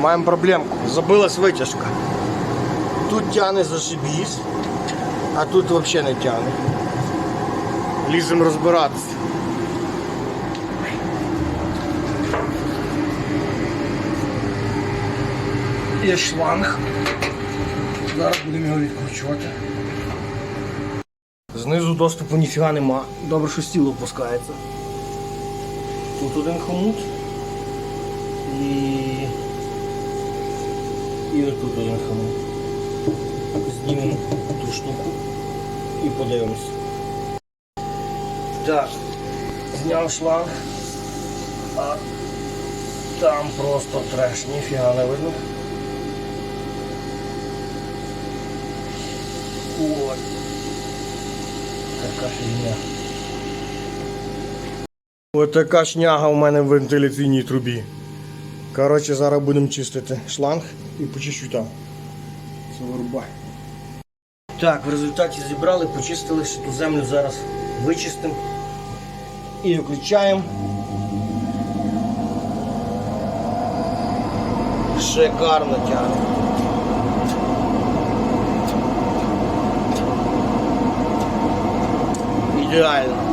Маємо проблемку. Забилась витяжка. Тут тяне зашибісь, а тут взагалі не тяне. Ліземо розбиратися. Є шланг. Зараз будемо його відкручувати. Знизу доступу ніфіга нема. Добре, що стіл опускається. Тут один хомут. І отут хомут. Знімемо ту штуку і подивимось. Так, зняв шланг. А там просто треш, ніфіга не видно. Ой. Така фігня. Ось така шняга у мене в вентиляційній трубі. Коротше, зараз будемо чистити шланг і почищу там. Це вирубай. Так, в результаті зібрали, почистили, ще ту землю зараз вичистимо і включаємо. Шикарно тягне. Ідеально.